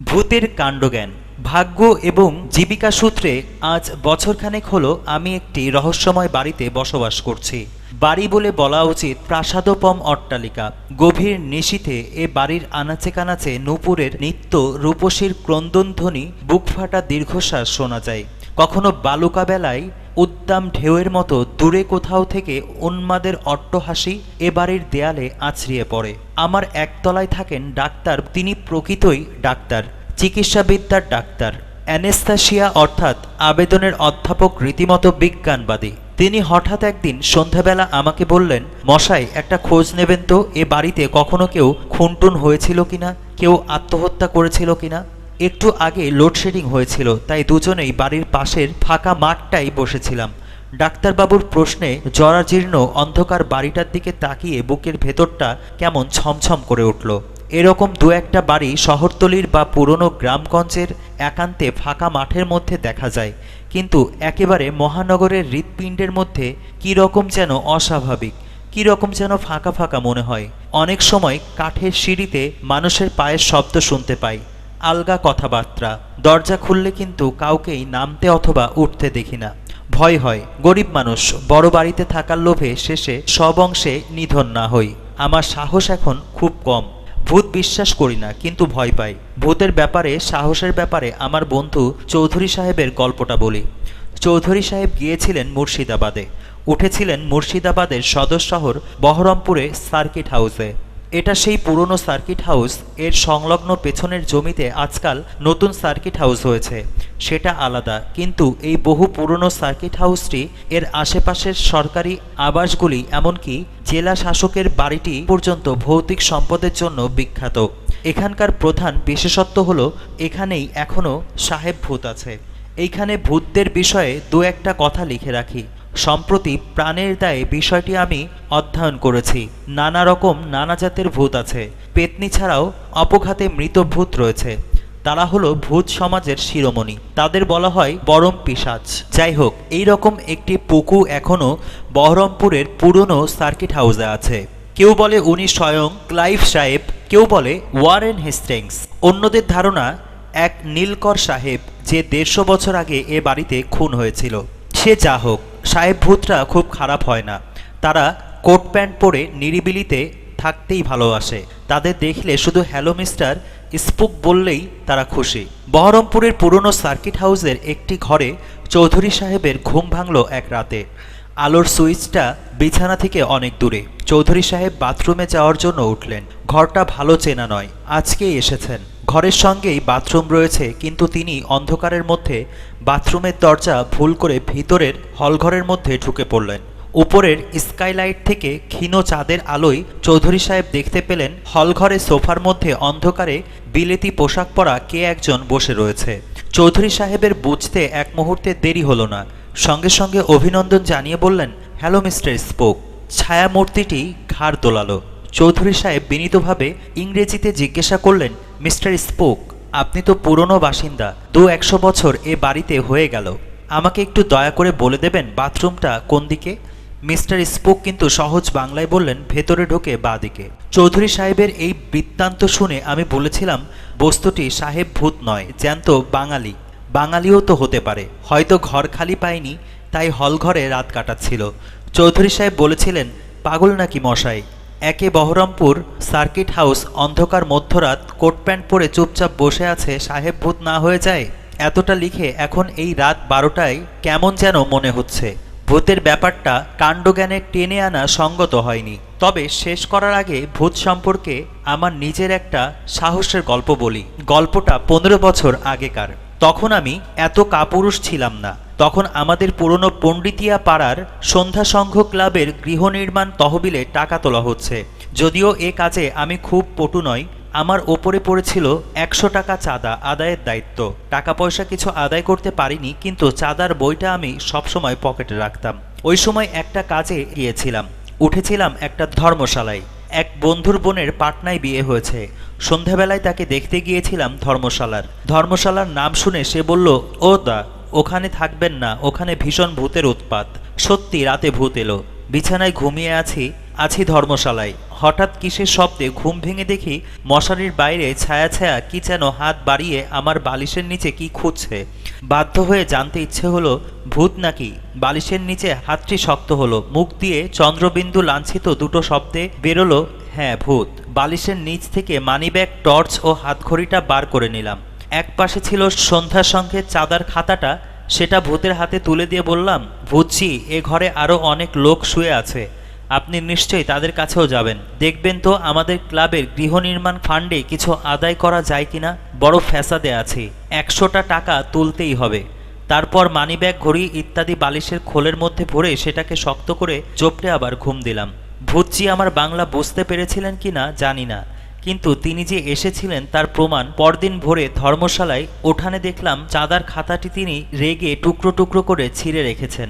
ভূতের কাণ্ডজ্ঞান। ভাগ্য এবং জীবিকা সূত্রে আজ বছরখানেক হলো আমি একটি রহস্যময় বাড়িতে বসবাস করছি। বাড়ি বলে বলা উচিত প্রাসাদোপম অট্টালিকা। গভীর নিশীথে এ বাড়ির আনাচে কানাচে নূপুরের নিত্য রূপসীর ক্রন্দনধ্বনি বুকফাটা দীর্ঘশ্বাস শোনা যায়। কখনো বালুকা বেলায় উদ্দাম ঢেউয়ের মতো দূরে কোথাও থেকে উন্মাদের অট্টহাসি এ বাড়ির দেয়ালে আছড়িয়ে পড়ে। আমার একতলায় থাকেন ডাক্তার, তিনি প্রকৃতই ডাক্তার, চিকিৎসাবিদ্যার ডাক্তার। অ্যানেস্থাসিয়া অর্থাৎ আবেদনের অধ্যাপক রীতিমতো বিজ্ঞানবাদী। তিনি হঠাৎ একদিন সন্ধ্যাবেলা আমাকে বললেন, মশাই, একটা খোঁজ নেবেন তো, এ বাড়িতে কখনো কেউ খুনটুন হয়েছিল কিনা? কেউ আত্মহত্যা করেছিল কিনা? একটু আগে লোডশেডিং হয়েছিল, তাই দুজনেই বাড়ির পাশের ফাঁকা মাঠটাই বসেছিলাম। ডাক্তারবাবুর প্রশ্নে জরাজীর্ণ অন্ধকার বাড়িটার দিকে তাকিয়ে বুকের ভেতরটা কেমন ছমছম করে উঠল। এরকম দু একটা বাড়ি শহরতলির বা পুরনো গ্রামগঞ্জের একান্তে ফাঁকা মাঠের মধ্যে দেখা যায়, কিন্তু একেবারে মহানগরের হৃৎপিণ্ডের মধ্যে কী রকম যেন অস্বাভাবিক কী রকম যেন ফাঁকা ফাঁকা মনে হয়। অনেক সময় কাঠের সিঁড়িতে মানুষের পায়ের শব্দ শুনতে পাই। আলগা কথাবার্তা। দরজা খুললে কিন্তু কাউকেই নামতে অথবা উঠতে দেখি না। ভয় হয়, গরিব মানুষ, বড় বাড়িতে থাকার লোভে শেষে সব অংশে নিধন না হই। আমার সাহস এখন খুব কম। ভূত বিশ্বাস করি না, কিন্তু ভয় পাই। ভূতের ব্যাপারে, সাহসের ব্যাপারে আমার বন্ধু চৌধুরী সাহেবের গল্পটা বলি। চৌধুরী সাহেব গিয়েছিলেন মুর্শিদাবাদে। উঠেছিলেন মুর্শিদাবাদের সদর শহর বহরমপুরে সার্কিট হাউসে। এটা সেই পুরনো সার্কিট হাউস এর সংলগ্ন পেছনের জমিতে আজকাল নতুন সার্কিট হাউস হয়েছে। সেটা আলাদা। কিন্তু এই বহু পুরনো সার্কিট হাউসটি এর আশেপাশের সরকারি আবাসগুলি এমনকি জেলা শাসকের বাড়িটি পর্যন্ত ভৌতিক সম্পদের জন্য বিখ্যাত। এখানকার প্রধান বিশেষত্ব হলো, এখানেই এখনও সাহেব ভূত আছে। এইখানে ভূতদের বিষয়ে দু একটা কথা লিখে রাখি। সম্প্রতি প্রাণের দায়ে বিষয়টি আমি অধ্যয়ন করেছি। নানা রকম নানা জাতের ভূত আছে। পেতনি ছাড়াও অপঘাতে মৃত ভূত রয়েছে। তারা হলো ভূত সমাজের শিরোমণি। তাদের বলা হয় বরম পিসাচ যাই হোক, এই রকম একটি পুকু এখনও বহরমপুরের পুরনো সার্কিট হাউসে আছে। কেউ বলে উনি স্বয়ং ক্লাইভ সাহেব, কেউ বলে ওয়ারেন হেস্টিংস। অন্যদের ধারণা, এক নীলকর সাহেব যে দেড়শো বছর আগে এ বাড়িতে খুন হয়েছিল। সে যা হোক সাহেব ভূতরা খুব খারাপ হয় না। তারা কোট প্যান্ট পরে নিরিবিলিতে থাকতেই ভালোবাসে। তাদের দেখলে শুধু হ্যালো, মিস্টার স্পুক বললেই তারা খুশি। বহরমপুরের পুরনো সার্কিট হাউসের একটি ঘরে চৌধুরী সাহেবের ঘুম ভাঙল এক রাতে। আলোর সুইচটা বিছানা থেকে অনেক দূরে। চৌধুরী সাহেব বাথরুমে যাওয়ার জন্য উঠলেন। ঘরটা ভালো চেনা নয়। আজকেই এসেছেন। ঘরের সঙ্গেই বাথরুম রয়েছে, কিন্তু তিনি অন্ধকারের মধ্যে বাথরুমের দরজা ভুল করে ভিতরের হলঘরের মধ্যে ঢুকে পড়লেন। উপরের স্কাইলাইট থেকে ক্ষীণ চাঁদের আলোয় চৌধুরী সাহেব দেখতে পেলেন, হলঘরে সোফার মধ্যে অন্ধকারে বিলেতি পোশাক পরা কে একজন বসে রয়েছে। চৌধুরী সাহেবের বুঝতে এক মুহূর্তে দেরি হলো না। সঙ্গে সঙ্গে অভিনন্দন জানিয়ে বললেন, হ্যালো, মিস্টার স্পোক। ছায়ামূর্তিটি ঘাড় দোলালো। চৌধুরী সাহেব বিনীতভাবে ইংরেজিতে জিজ্ঞাসা করলেন মিস্টার স্পোক, আপনি তো পুরনো বাসিন্দা, দু একশো বছর এ বাড়িতে হয়ে গেল। আমাকে একটু দয়া করে বলে দেবেন বাথরুমটা কোন দিকে? মিস্টার স্পোক কিন্তু সহজ বাংলায় বললেন, ভেতরে ঢোকে দিকে। চৌধুরী সাহেবের এই বৃত্তান্ত শুনে আমি বলেছিলাম, বস্তুটি সাহেব ভূত নয়, জ্যান্ত বাঙালি। বাঙালিও তো হতে পারে। হয়তো ঘর খালি পায়নি তাই হলঘরে রাত কাটাচ্ছিল। চৌধুরী সাহেব বলেছিলেন, পাগল নাকি মশাই? একে বহরমপুর সার্কিট হাউস অন্ধকার মধ্যরাত কোট প্যান্ট পরে চুপচাপ বসে আছে সাহেব ভূত না হয়ে যায়? এতটা লিখে এখন এই রাত বারোটায় কেমন যেন মনে হচ্ছে। ভূতের ব্যাপারটা কাণ্ডজ্ঞানে টেনে আনা সঙ্গত হয়নি। তবে শেষ করার আগে ভূত সম্পর্কে আমার নিজের একটা সাহসের গল্প বলি। গল্পটা পনেরো বছর আগেকার। তখন আমি এত কাপুরুষ ছিলাম না। তখন আমাদের পুরনো পণ্ডিতিয়া পাড়ার সন্ধ্যা সংঘ ক্লাবের গৃহ নির্মাণ তহবিলে টাকা তোলা হচ্ছে। যদিও এ কাজে আমি খুব পটু নই, আমার ওপরে পড়েছিল একশো টাকা চাঁদা আদায়ের দায়িত্ব। টাকা পয়সা কিছু আদায় করতে পারিনি, কিন্তু চাঁদার বইটা আমি সবসময় পকেটে রাখতাম। ওই সময় একটা কাজে গিয়েছিলাম। উঠেছিলাম একটা ধর্মশালায়। এক বন্ধুর বোনের পাটনায় বিয়ে হয়েছে। সন্ধ্যাবেলায় তাকে দেখতে গিয়েছিলাম ধর্মশালার। ধর্মশালার নাম শুনে সে বলল, ও দা ওখানে থাকবেন না, ওখানে ভীষণ ভূতের উৎপাত। সত্যি রাতে ভূত এলো। বিছানায় ঘুমিয়ে আছি আছি ধর্মশালায়। হঠাৎ কিসের শব্দে ঘুম ভেঙে দেখি মশারির বাইরে ছায়া ছায়া কি যেন হাত বাড়িয়ে আমার বালিশের নিচে কি খুঁজছে। বাধ্য হয়ে জানতে ইচ্ছে হলো, ভূত নাকি? বালিশের নিচে হাতটি শক্ত হলো, মুখ দিয়ে চন্দ্রবিন্দু লাঞ্ছিত দুটো শব্দে বেরোলো হ্যাঁ ভূত। বালিশের নিচ থেকে মানিব্যাগ, টর্চ ও হাতঘড়িটা বার করে নিলাম। এক পাশে ছিল সন্ধ্যা সংখ্যের চাঁদার খাতাটা, সেটা ভূতের হাতে তুলে দিয়ে বললাম ভূতজি এ ঘরে আরও অনেক লোক শুয়ে আছে। আপনি নিশ্চয়ই তাদের কাছেও যাবেন। দেখবেন তো আমাদের ক্লাবের গৃহ নির্মাণ ফান্ডে কিছু আদায় করা যায় কিনা? বড় ফ্যাসাদে আছে। একশোটা টাকা তুলতেই হবে। তারপর মানিব্যাগ, ঘড়ি ইত্যাদি বালিশের খোলের মধ্যে ভরে সেটাকে শক্ত করে জপটে আবার ঘুম দিলাম। ভূতজি আমার বাংলা বুঝতে পেরেছিলেন কিনা জানি না। কিন্তু তিনি যে এসেছিলেন তার প্রমাণ পরদিন ভোরে ধর্মশালায় ওঠানে দেখলাম চাঁদার খাতাটি তিনি রেগে টুকরো টুকরো করে ছিঁড়ে রেখেছেন।